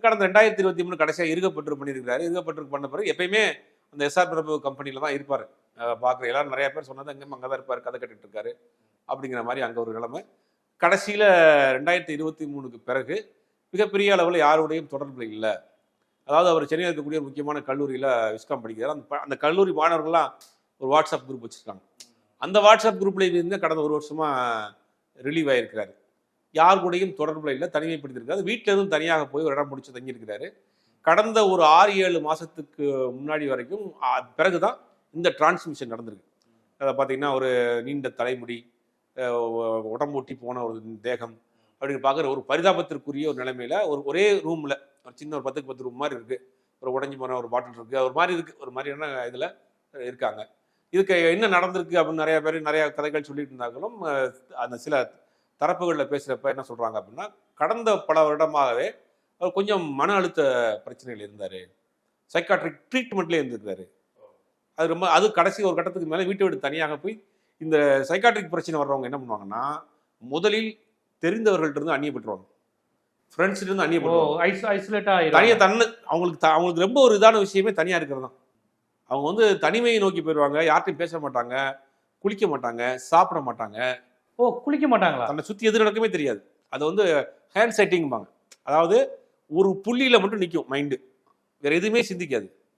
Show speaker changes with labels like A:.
A: கடந்த ரெண்டாயிரத்தி இருபத்தி மூணு கடைசியாக இருக்கப்பட்டு பண்ணியிருக்கிறாரு. இருக்கப்பட்டு பண்ண பிறகு எப்பயுமே அந்த எஸ்ஆர் பிரபு கம்பெனியில் தான் இருப்பார். பார்க்குற எல்லாரும் நிறைய பேர் சொன்னது அங்கே அங்கே தான் இருப்பார் கதை கட்டிட்டு இருக்காரு அப்படிங்கிற மாதிரி அங்கே ஒரு நிலைமை. கடைசியில் ரெண்டாயிரத்தி இருபத்தி மூணுக்கு பிறகு மிகப்பெரிய அளவில் யாருடையும் தொடர்பு இல்லை. அதாவது அவர் சென்னையில் இருக்கக்கூடிய ஒரு முக்கியமான கல்லூரியில் விஸ்காம் படிக்கிறார். அந்த அந்த கல்லூரி மாணவர்கள்லாம் ஒரு வாட்ஸ்அப் குரூப் வச்சுருக்காங்க. அந்த வாட்ஸ்அப் குரூப்பில் இருந்து கடந்த ஒரு வருஷமாக ரிலீவ் ஆகிருக்கிறாரு யார் கூடயும் தொடர்புல இல்லை தனிமைப்படுத்திருக்காரு வீட்டில் எதுவும் தனியாக போய் ஒரு இடம் பிடிச்சி தங்கியிருக்கிறாரு. கடந்த ஒரு ஆறு ஏழு மாதத்துக்கு முன்னாடி வரைக்கும் பிறகு தான் இந்த டிரான்ஸ்மிஷன் நடந்திருக்கு. அதை பார்த்தீங்கன்னா ஒரு நீண்ட தலைமுடி உடம்பூட்டி போன ஒரு தேகம் அப்படின்னு பார்க்குற ஒரு பரிதாபத்திற்குரிய ஒரு நிலைமையில் ஒரு ஒரே ரூமில் ஒரு சின்ன ஒரு பத்துக்கு பத்து ரூம் மாதிரி இருக்குது ஒரு உடஞ்சி போன ஒரு பாட்டில் இருக்குது ஒரு மாதிரி இருக்குது ஒரு மாதிரியான இதில் இருக்காங்க. இதுக்கு என்ன நடந்திருக்கு அப்படின்னு நிறைய பேர் நிறைய கதைகள் சொல்லிட்டு இருந்தாங்களும் அந்த சில தரப்புகளில் பேசுகிறப்ப என்ன சொல்கிறாங்க அப்படின்னா கடந்த பல வருடமாகவே அவர் கொஞ்சம் மன அழுத்த பிரச்சனைகள் இருந்தார். சைக்காட்ரிக் ட்ரீட்மெண்ட்லேயே இருந்திருக்காரு. அது ரொம்ப அது கடைசி ஒரு கட்டத்துக்கு மேலே வீட்டை விட்டு தனியாக போய் இந்த சைக்காட்ரிக் பிரச்சனை வர்றவங்க என்ன பண்ணுவாங்கன்னா முதலில் தெரிந்தவர்கள்ட்ட இருந்து அந்நியப்பட்டுருவாங்க ஃப்ரெண்ட்ஸ்ல இருந்து
B: ஓ
A: அந்நியப்பட்டுருவாங்க
B: ஐஸ் ஐசோலேட்டா
A: தனியாக தன்னு அவங்களுக்கு த- அவங்களுக்கு ரொம்ப ஒரு இதான விஷயமே தனியாக இருக்கிறது தான். அவங்க வந்து தனிமையை நோக்கி போயிடுவாங்க யார்ட்டையும் பேச மாட்டாங்க குளிக்க மாட்டாங்க சாப்பிட மாட்டாங்க
B: ஓ குளிக்க மாட்டாங்களா?
A: தன்னை சுற்றி எது நடக்குமே தெரியாது. அது வந்து ஹேண்ட் செட்டிங்பாங்க அதாவது ஒரு புள்ளியில மட்டும் நிற்கும் மைண்டு வேற எதுவுமே சிந்திக்காது.